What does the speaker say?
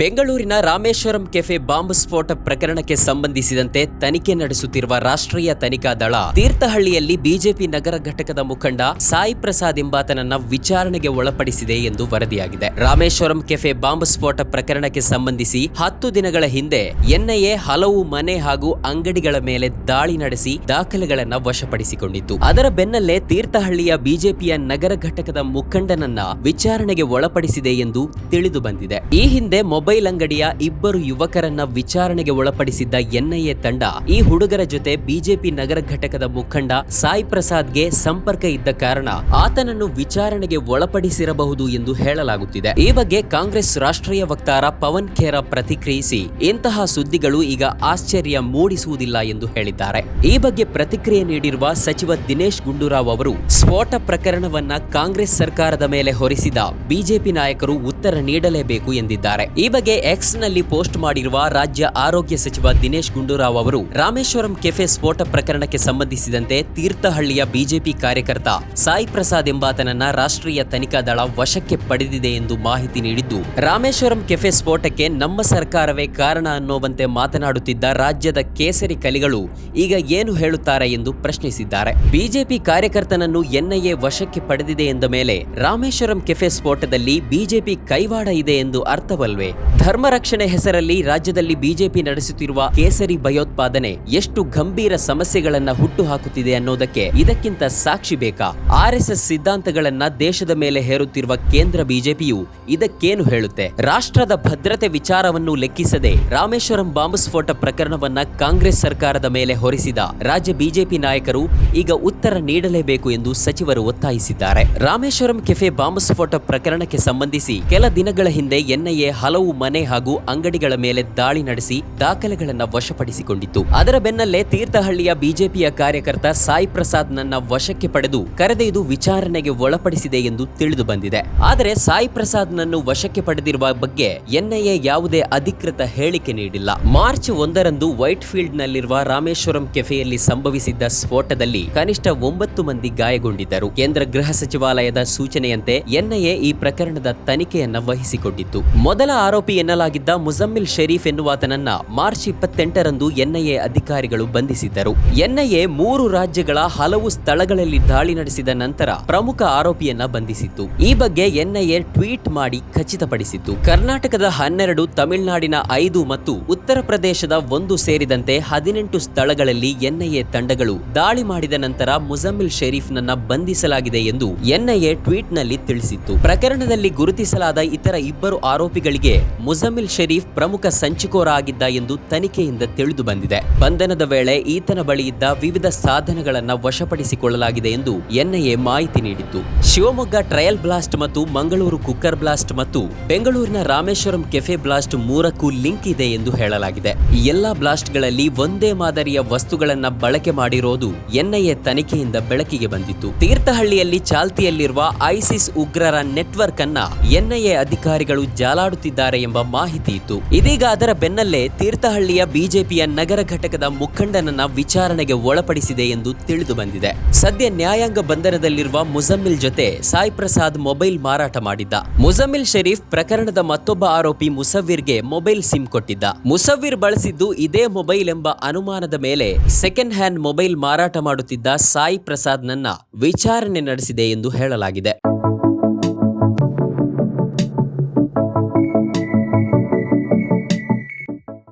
ಬೆಂಗಳೂರಿನ Rameshwaram cafe bomb ಸ್ಫೋಟ ಪ್ರಕರಣಕ್ಕೆ ಸಂಬಂಧಿಸಿದಂತೆ ತನಿಖೆ ನಡೆಸುತ್ತಿರುವ ರಾಷ್ಟ್ರೀಯ ತನಿಖಾ ದಳ ತೀರ್ಥಹಳ್ಳಿಯಲ್ಲಿ ಬಿಜೆಪಿ ನಗರ ಘಟಕದ ಮುಖಂಡ ಸಾಯಿ ಪ್ರಸಾದ್ ಎಂಬಾತನನ್ನ ವಿಚಾರಣೆಗೆ ಒಳಪಡಿಸಿದೆ ಎಂದು ವರದಿಯಾಗಿದೆ. ರಾಮೇಶ್ವರಂ ಕೆಫೆ ಬಾಂಬ್ ಸ್ಫೋಟ ಪ್ರಕರಣಕ್ಕೆ ಸಂಬಂಧಿಸಿ ಹತ್ತು ದಿನಗಳ ಹಿಂದೆ ಎನ್ಐಎ ಹಲವು ಮನೆ ಹಾಗೂ ಅಂಗಡಿಗಳ ಮೇಲೆ ದಾಳಿ ನಡೆಸಿ ದಾಖಲೆಗಳನ್ನ ವಶಪಡಿಸಿಕೊಂಡಿತ್ತು. ಅದರ ಬೆನ್ನಲ್ಲೇ ತೀರ್ಥಹಳ್ಳಿಯ ಬಿಜೆಪಿಯ ನಗರ ಘಟಕದ ಮುಖಂಡನನ್ನ ವಿಚಾರಣೆಗೆ ಒಳಪಡಿಸಿದೆ ಎಂದು ತಿಳಿದು ಬಂದಿದೆ. ಈ ಹಿಂದೆ ಮೊಬೈಲ್ ಅಂಗಡಿಯ ಇಬ್ಬರು ಯುವಕರನ್ನ ವಿಚಾರಣೆಗೆ ಒಳಪಡಿಸಿದ್ದ ಎನ್ಐಎ ತಂಡ, ಈ ಹುಡುಗರ ಜೊತೆ ಬಿಜೆಪಿ ನಗರ ಘಟಕದ ಮುಖಂಡ ಸಾಯಿ ಪ್ರಸಾದ್ಗೆ ಸಂಪರ್ಕ ಇದ್ದ ಕಾರಣ ಆತನನ್ನು ವಿಚಾರಣೆಗೆ ಒಳಪಡಿಸಿರಬಹುದು ಎಂದು ಹೇಳಲಾಗುತ್ತಿದೆ. ಈ ಬಗ್ಗೆ ಕಾಂಗ್ರೆಸ್ ರಾಷ್ಟ್ರೀಯ ವಕ್ತಾರ ಪವನ್ ಖೇರಾ ಪ್ರತಿಕ್ರಿಯಿಸಿ, ಇಂತಹ ಸುದ್ದಿಗಳು ಈಗ ಆಶ್ಚರ್ಯ ಮೂಡಿಸುವುದಿಲ್ಲ ಎಂದು ಹೇಳಿದ್ದಾರೆ. ಈ ಬಗ್ಗೆ ಪ್ರತಿಕ್ರಿಯೆ ನೀಡಿರುವ ಸಚಿವ ದಿನೇಶ್ ಗುಂಡೂರಾವ್ ಅವರು, ಸ್ಫೋಟ ಪ್ರಕರಣವನ್ನ ಕಾಂಗ್ರೆಸ್ ಸರ್ಕಾರದ ಮೇಲೆ ಹೊರಿಸಿದ ಬಿಜೆಪಿ ನಾಯಕರು ಉತ್ತರ ನೀಡಲೇಬೇಕು ಎಂದಿದ್ದಾರೆ. ಈ ಬಗ್ಗೆ ಎಕ್ಸ್ನಲ್ಲಿ ಪೋಸ್ಟ್ ಮಾಡಿರುವ ರಾಜ್ಯ ಆರೋಗ್ಯ ಸಚಿವ ದಿನೇಶ್ ಗುಂಡೂರಾವ್ ಅವರು, ರಾಮೇಶ್ವರಂ ಕೆಫೆ ಸ್ಫೋಟ ಪ್ರಕರಣಕ್ಕೆ ಸಂಬಂಧಿಸಿದಂತೆ ತೀರ್ಥಹಳ್ಳಿಯ ಬಿಜೆಪಿ ಕಾರ್ಯಕರ್ತ ಸಾಯಿ ಪ್ರಸಾದ್ ಎಂಬಾತನನ್ನ ರಾಷ್ಟ್ರೀಯ ತನಿಖಾ ದಳ ವಶಕ್ಕೆ ಪಡೆದಿದೆ ಎಂದು ಮಾಹಿತಿ ನೀಡಿದ್ದು, ರಾಮೇಶ್ವರಂ ಕೆಫೆ ಸ್ಫೋಟಕ್ಕೆ ನಮ್ಮ ಸರ್ಕಾರವೇ ಕಾರಣ ಅನ್ನೋವಂತೆ ಮಾತನಾಡುತ್ತಿದ್ದ ರಾಜ್ಯದ ಕೇಸರಿ ಕಲಿಗಳು ಈಗ ಏನು ಹೇಳುತ್ತಾರೆ ಎಂದು ಪ್ರಶ್ನಿಸಿದ್ದಾರೆ. ಬಿಜೆಪಿ ಕಾರ್ಯಕರ್ತನನ್ನು ಎನ್ಐಎ ವಶಕ್ಕೆ ಪಡೆದಿದೆ ಎಂದ ಮೇಲೆ, ರಾಮೇಶ್ವರಂ ಕೆಫೆ ಸ್ಫೋಟದಲ್ಲಿ ಬಿಜೆಪಿ ಕೈವಾಡ ಇದೆ ಎಂದು ಅರ್ಥವಲ್ವೇ? ಧರ್ಮ ರಕ್ಷಣೆ ಹೆಸರಲ್ಲಿ ರಾಜ್ಯದಲ್ಲಿ ಬಿಜೆಪಿ ನಡೆಸುತ್ತಿರುವ ಕೇಸರಿ ಭಯೋತ್ಪಾದನೆ ಎಷ್ಟು ಗಂಭೀರ ಸಮಸ್ಯೆಗಳನ್ನ ಹುಟ್ಟು ಹಾಕುತ್ತಿದೆ ಅನ್ನೋದಕ್ಕೆ ಇದಕ್ಕಿಂತ ಸಾಕ್ಷಿ ಬೇಕಾ? ಆರ್ಎಸ್ಎಸ್ ಸಿದ್ಧಾಂತಗಳನ್ನ ದೇಶದ ಮೇಲೆ ಹೇರುತ್ತಿರುವ ಕೇಂದ್ರ ಬಿಜೆಪಿಯು ಇದಕ್ಕೇನು ಹೇಳುತ್ತೆ? ರಾಷ್ಟ್ರದ ಭದ್ರತೆ ವಿಚಾರವನ್ನು ಲೆಕ್ಕಿಸದೆ ರಾಮೇಶ್ವರಂ ಬಾಂಬ್ ಸ್ಫೋಟ ಪ್ರಕರಣವನ್ನ ಕಾಂಗ್ರೆಸ್ ಸರ್ಕಾರದ ಮೇಲೆ ಹೊರಿಸಿದ ರಾಜ್ಯ ಬಿಜೆಪಿ ನಾಯಕರು ಈಗ ಉತ್ತರ ನೀಡಲೇಬೇಕು ಎಂದು ಸಚಿವರು ಒತ್ತಾಯಿಸಿದ್ದಾರೆ. ರಾಮೇಶ್ವರಂ ಕೆಫೆ ಬಾಂಬ್ ಸ್ಫೋಟ ಪ್ರಕರಣಕ್ಕೆ ಸಂಬಂಧಿಸಿ ಕೆಲ ದಿನಗಳ ಹಿಂದೆ ಎನ್ಐಎ ಹಲವು ಮನೆ ಹಾಗೂ ಅಂಗಡಿಗಳ ಮೇಲೆ ದಾಳಿ ನಡೆಸಿ ದಾಖಲೆಗಳನ್ನ ವಶಪಡಿಸಿಕೊಂಡಿತ್ತು. ಅದರ ಬೆನ್ನಲ್ಲೇ ತೀರ್ಥಹಳ್ಳಿಯ ಬಿಜೆಪಿಯ ಕಾರ್ಯಕರ್ತ ಸಾಯಿ ಪ್ರಸಾದ್ ನನ್ನ ವಶಕ್ಕೆ ಪಡೆದು ಕರೆದೊಯ್ದು ವಿಚಾರಣೆಗೆ ಒಳಪಡಿಸಿದೆ ಎಂದು ತಿಳಿದು ಬಂದಿದೆ. ಆದರೆ ಸಾಯಿ ಪ್ರಸಾದ್ ನನ್ನು ವಶಕ್ಕೆ ಪಡೆದಿರುವ ಬಗ್ಗೆ ಎನ್ಐಎ ಯಾವುದೇ ಅಧಿಕೃತ ಹೇಳಿಕೆ ನೀಡಿಲ್ಲ. ಮಾರ್ಚ್ ಒಂದರಂದು ವೈಟ್ ಫೀಲ್ಡ್ ನಲ್ಲಿರುವ ರಾಮೇಶ್ವರಂ ಕೆಫೆಯಲ್ಲಿ ಸಂಭವಿಸಿದ್ದ ಸ್ಫೋಟದಲ್ಲಿ ಕನಿಷ್ಠ ಒಂಬತ್ತು ಮಂದಿ ಗಾಯಗೊಂಡಿದ್ದರು. ಕೇಂದ್ರ ಗೃಹ ಸಚಿವಾಲಯದ ಸೂಚನೆಯಂತೆ ಎನ್ಐಎ ಈ ಪ್ರಕರಣದ ತನಿಖೆಯನ್ನ ವಹಿಸಿಕೊಂಡಿತ್ತು. ಮೊದಲ ಆರೋಪಿ ಎನ್ನಲಾಗಿದ್ದ ಮುಜಮ್ಮಿಲ್ ಶರೀಫ್ ಎನ್ನುವಾತನನ್ನ ಮಾರ್ಚ್ ಇಪ್ಪತ್ತೆಂಟರಂದು ಎನ್ಐಎ ಅಧಿಕಾರಿಗಳು ಬಂಧಿಸಿದ್ದರು. ಎನ್ಐಎ ಮೂರು ರಾಜ್ಯಗಳ ಹಲವು ಸ್ಥಳಗಳಲ್ಲಿ ದಾಳಿ ನಡೆಸಿದ ನಂತರ ಪ್ರಮುಖ ಆರೋಪಿಯನ್ನ ಬಂಧಿಸಿತ್ತು. ಈ ಬಗ್ಗೆ ಎನ್ಐಎ ಟ್ವೀಟ್ ಮಾಡಿ ಖಚಿತಪಡಿಸಿತ್ತು. ಕರ್ನಾಟಕದ ಹನ್ನೆರಡು, ತಮಿಳುನಾಡಿನ ಐದು ಮತ್ತು ಉತ್ತರ ಪ್ರದೇಶದ ಒಂದು ಸೇರಿದಂತೆ ಹದಿನೆಂಟು ಸ್ಥಳಗಳಲ್ಲಿ ಎನ್ಐಎ ತಂಡಗಳು ದಾಳಿ ಮಾಡಿದ ನಂತರ ಮುಜಮ್ಮಿಲ್ ಶರೀಫ್ನನ್ನ ಬಂಧಿಸಲಾಗಿದೆ ಎಂದು ಎನ್ಐಎ ಟ್ವೀಟ್ನಲ್ಲಿ ತಿಳಿಸಿತ್ತು. ಪ್ರಕರಣದಲ್ಲಿ ಗುರುತಿಸಲಾದ ಇತರ ಇಬ್ಬರು ಆರೋಪಿಗಳಿಗೆ ಮುಜಮ್ಮಿಲ್ ಶರೀಫ್ ಪ್ರಮುಖ ಸಂಚುಕೋರ ಆಗಿದ್ದ ಎಂದು ತನಿಖೆಯಿಂದ ತಿಳಿದು ಬಂದಿದೆ. ಬಂಧನದ ವೇಳೆ ಈತನ ಬಳಿ ಇದ್ದ ವಿವಿಧ ಸಾಧನಗಳನ್ನು ವಶಪಡಿಸಿಕೊಳ್ಳಲಾಗಿದೆ ಎಂದು ಎನ್ಐಎ ಮಾಹಿತಿ ನೀಡಿತ್ತು. ಶಿವಮೊಗ್ಗ ಟ್ರಯಲ್ ಬ್ಲಾಸ್ಟ್ ಮತ್ತು ಮಂಗಳೂರು ಕುಕ್ಕರ್ ಬ್ಲಾಸ್ಟ್ ಮತ್ತು ಬೆಂಗಳೂರಿನ ರಾಮೇಶ್ವರಂ ಕೆಫೆ ಬ್ಲಾಸ್ಟ್ ಮೂರಕ್ಕೂ ಲಿಂಕ್ ಇದೆ ಎಂದು ಹೇಳಲಾಗಿದೆ. ಈ ಎಲ್ಲಾ ಬ್ಲಾಸ್ಟ್ಗಳಲ್ಲಿ ಒಂದೇ ಮಾದರಿಯ ವಸ್ತುಗಳನ್ನ ಬಳಕೆ ಮಾಡಿರೋದು ಎನ್ಐಎ ತನಿಖೆಯಿಂದ ಬೆಳಕಿಗೆ ಬಂದಿತ್ತು. ತೀರ್ಥಹಳ್ಳಿಯಲ್ಲಿ ಚಾಲ್ತಿಯಲ್ಲಿರುವ ಐಸಿಸ್ ಉಗ್ರರ ನೆಟ್ವರ್ಕ್ ಅನ್ನ ಎನ್ಐಎ ಅಧಿಕಾರಿಗಳು ಜಾಲಾಡುತ್ತಿದ್ದಾರೆ ಎಂಬ ಮಾಹಿತಿ ಇತ್ತು. ಇದೀಗ ಅದರ ಬೆನ್ನಲ್ಲೇ ತೀರ್ಥಹಳ್ಳಿಯ ಬಿಜೆಪಿಯ ನಗರ ಘಟಕದ ಮುಖಂಡನನ್ನ ವಿಚಾರಣೆಗೆ ಒಳಪಡಿಸಿದೆ ಎಂದು ತಿಳಿದು ಬಂದಿದೆ. ಸದ್ಯ ನ್ಯಾಯಾಂಗ ಬಂಧನದಲ್ಲಿರುವ ಮುಜಮ್ಮಿಲ್ ಜೊತೆ ಸಾಯಿ ಪ್ರಸಾದ್ ಮೊಬೈಲ್ ಮಾರಾಟ ಮಾಡಿದ್ದ. ಮುಜಮ್ಮಿಲ್ ಶರೀಫ್ ಪ್ರಕರಣದ ಮತ್ತೊಬ್ಬ ಆರೋಪಿ ಮುಸವ್ವಿರ್ಗೆ ಮೊಬೈಲ್ ಸಿಮ್ ಕೊಟ್ಟಿದ್ದ. ಮುಸವ್ವಿರ್ ಬಳಸಿದ್ದು ಇದೇ ಮೊಬೈಲ್ ಎಂಬ ಅನುಮಾನದ ಮೇಲೆ ಸೆಕೆಂಡ್ ಹ್ಯಾಂಡ್ ಮೊಬೈಲ್ ಮಾರಾಟ ಮಾಡುತ್ತಿದ್ದ ಸಾಯಿ ಪ್ರಸಾದ್ ನನ್ನ ವಿಚಾರಣೆ ನಡೆಸಿದೆ ಎಂದು ಹೇಳಲಾಗಿದೆ.